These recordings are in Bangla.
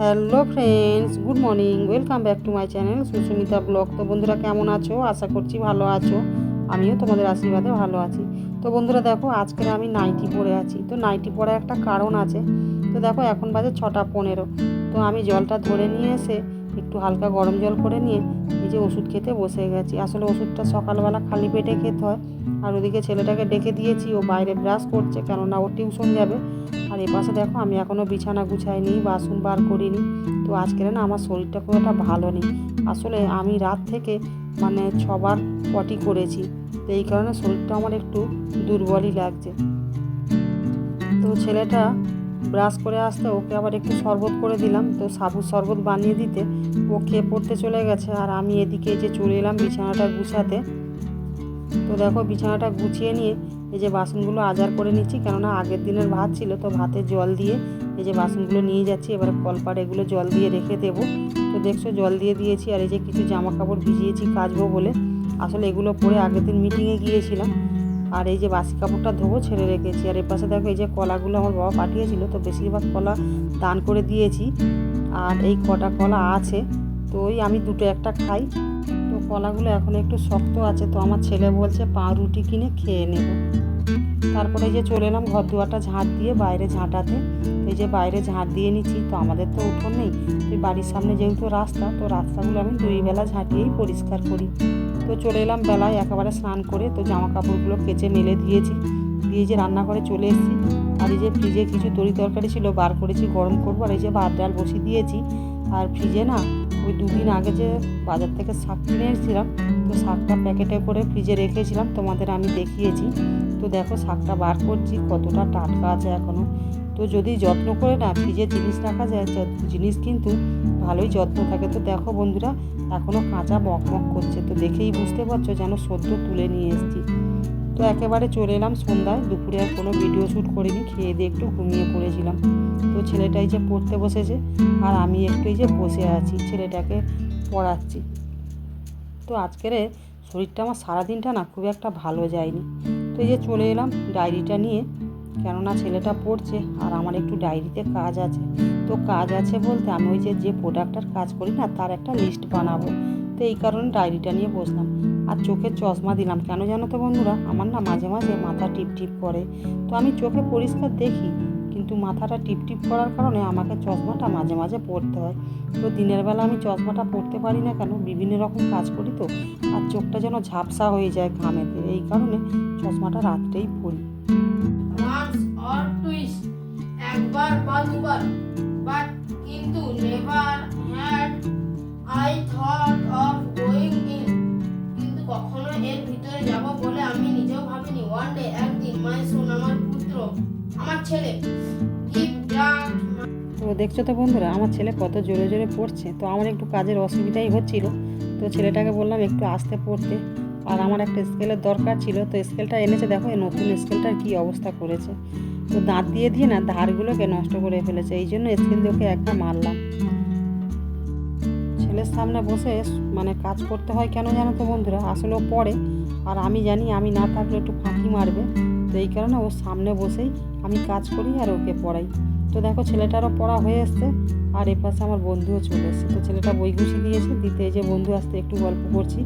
Hello friends, good morning, welcome back to my channel Susmita blog. তো বন্ধুরা, কেমন আছো? আশা করছি ভালো আছো। আমিও তোমাদের আশীর্বাদে ভালো আছি। তো বন্ধুরা, দেখো, আজকে আমি নাইটি পরে আছি। তো নাইটি পরার একটা কারণ আছে। তো দেখো, এখন বাজে ছটা পনেরো। তো আমি জলটা ধরে নিয়ে এসে একটু হালকা গরম জল করে নিয়ে এই যে ওষুধ খেতে বসে গেছি। আসলে ওষুধটা সকালবেলা খালি পেটে খেতে হয়। আর ওদিকে ছেলেটাকে ডেকে দিয়েছি, ও বাইরে ব্রাশ করছে, কেননা ও টিউশন যাবে। আর এ পাশে দেখো, আমি এখনও বিছানা গুছাইনি, বাসন বার করিনি। তো আজকের না আমার শরীরটা খুব একটা ভালো নেই। আসলে আমি রাত থেকে মানে ছবার পটি করেছি। তো এই কারণে শরীরটা আমার একটু দুর্বলই লাগছে। তো ছেলেটা ব্রাশ করে আসতে ওকে আবার একটু শরবত করে দিলাম। তো সাবুর শরবত বানিয়ে দিতে ও খেয়ে পড়তে চলে গেছে। আর আমি এদিকে যে চলে এলাম বিছানাটা গুছাতে। তো দেখো বিছানাটা গুছিয়ে নিয়ে এই যে বাসনগুলো আজার করে নিচ্ছি। কেননা আগের দিনের ভাত ছিল, তো ভাতে জল দিয়ে এই যে বাসনগুলো নিয়ে যাচ্ছি। এবার কলপাড়ে এগুলো জল দিয়ে রেখে দেবো। তো দেখছ জল দিয়ে দিয়েছি। আর এই যে কিছু জামা কাপড় ভিজিয়েছি কাচবো বলে। আসলে এগুলো পরে আগের দিন মিটিংয়ে গিয়েছিলাম। আর এই যে বাসি কাপড়টা ধোবো, ছেড়ে রেখেছি। আর এর পাশে দেখো এই যে কলাগুলো আমার বাবা পাঠিয়েছিল, তো বেশিরভাগ কলা দান করে দিয়েছি। আর এই কটা কলা আছে, তো ওই আমি দুটো একটা খাই। তো কলাগুলো এখন একটু শক্ত আছে, তো আমার ছেলে বলছে পাউরুটি কিনে খেয়ে নেব। তারপরে যে চলে এলাম ঘর দুয়ারটা ঝাঁট দিয়ে বাইরে ঝাঁটাতে। এই যে বাইরে ঝাঁট দিয়ে নিচ্ছি, তো আমাদের তো উঠোন নেই। বাড়ির সামনে যেহেতু রাস্তা, তো রাস্তাগুলো আমি দুই বেলা ঝাঁটিয়েই পরিষ্কার করি। তো চলে এলাম বেলায় একেবারে স্নান করে, তো জামা কাপড়গুলো কেচে মেলে দিয়েছি। দিয়ে যে রান্নাঘরে চলে এসেছি। আর এই যে ফ্রিজে কিছু তরি তরকারি ছিল, বার করেছি, গরম করব। আর এই যে ভাত, ডাল বসিয়ে দিয়েছি। আর ফ্রিজে না ওই দুদিন আগে যে বাজার থেকে শাক কিনে এসেছিলাম তো শাকটা প্যাকেটে করে ফ্রিজে রেখেছিলাম। তোমাদের আমি দেখিয়েছি। তো দেখো শাকটা বার করছি, কতটা টাটকা আছে এখনও তো যদি যত্ন করে না, ফ্রিজে জিনিস রাখা যায় জিনিস কিন্তু ভালোই যত্ন থাকে। তো দেখো বন্ধুরা এখনও কাঁচা বকবক করছে। তো দেখেই বুঝতে পারছ যেন সদ্য তুলে নিয়ে এসেছি। তো একেবারে চলে এলাম সন্ধ্যায়। দুপুরে আর কোনো ভিডিও শ্যুট করিনি, খেয়ে দিয়ে একটু ঘুমিয়ে পড়েছিলাম। তো ছেলেটাই যে পড়তে বসেছে, আর আমি একটু এই যে বসে আছি, ছেলেটাকে পড়াচ্ছি। তো আজকের শরীরটা আমার সারাদিনটা না খুব একটা ভালো যায়নি। তো এই যে চলে এলাম ডায়েরিটা নিয়ে। কেননা ছেলেটা পড়ছে আর আমার একটু ডায়েরিতে কাজ আছে। তো কাজ আছে বলতে আমি ওই যে যে প্রোডাক্টটার কাজ করি না, তার একটা লিস্ট বানাবো। তো এই কারণে ডায়েরিটা নিয়ে বসলাম। আর চোখের চশমা দিলাম। কেন জানো তো বন্ধুরা? আমার না মাঝে মাঝে মাথা টিপ টিপ করে। তো আমি চোখে পরিষ্কার দেখি, কিন্তু মাথাটা টিপ টিপ করার কারণে আমাকে চশমাটা মাঝে মাঝে পরতে হয়। তো দিনের বেলা আমি চশমাটা পরতে পারি না কেন? বিভিন্ন রকম কাজ করি তো। আর চোখটা যেন ঝাপসা হয়ে যায় ঘামেতে। এই কারণে চশমাটা রাত্রেই twice একবার বা দুবার বাট কিন্তু never had I thought of going in কিন্তু কখনো এর ভিতরে যাব বলে আমি নিজেও ভাবিনি। ওয়ান ডে একদিন মাই সোন আমার পুত্র, আমার ছেলে তো দেখছ তো বন্ধুরা, আমার ছেলে কত জোরে জোরে পড়ছে। তো আমার একটু কাজের অসুবিধাই হচ্ছিল। তো ছেলেটাকে বললাম একটু আস্তে পড়তে। আর আমার একটা স্কেলের দরকার ছিল, তো স্কেলটা এনেছে, দেখো, এই নতুন স্কেলটার কী অবস্থা করেছে। তো দাঁত দিয়ে দিয়ে না, ধারগুলোকে নষ্ট করে ফেলেছে, এই জন্য স্কেল দিয়ে ওকে একটা মারলাম। ছেলের সামনে বসে মানে কাজ করতে হয় কেন জানো তো বন্ধুরা? আসলে ও পড়ে, আর আমি জানি আমি না থাকলে একটু ফাঁকি মারবে। তো এই কারণে ওর সামনে বসেই আমি কাজ করি আর ওকে পড়াই। তো দেখো, ছেলেটারও পড়া হয়ে এসছে আর এপাশে আমার বন্ধুও চলে এসছে। তো ছেলেটা বই গুছিয়ে দিয়েছে, দিতে যে বন্ধু আসতে একটু গল্প করছি।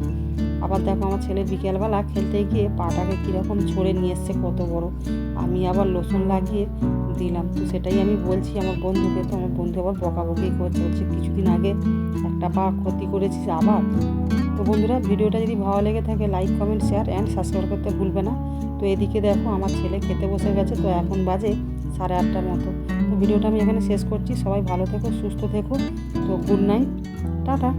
আবার দেখো আমার ছেলে বিকেলবেলা খেলতে গিয়ে পাটাকে কীরকম ছড়ে নিয়ে এসছে কত বড়। আমি আবার লোসন লাগিয়ে দিলাম। তো সেটাই আমি বলছি আমার বন্ধুকে, তো আমার বন্ধু আবার বকাবকি করছে। বলছে, কিছুদিন আগে একটা পা ক্ষতি করেছিস আবার? তো বন্ধুরা, ভিডিওটা যদি ভালো লেগে থাকে like comment share and subscribe করতে ভুলবে না। তো এদিকে দেখো আমার ছেলে খেতে বসে গেছে, তো এখন বাজে সাড়ে আটটার মতো। ভিডিওটা আমি এখানে শেষ করছি। সবাই ভালো থেকো সুস্থ থেকো। তো গুড নাইট টাটা।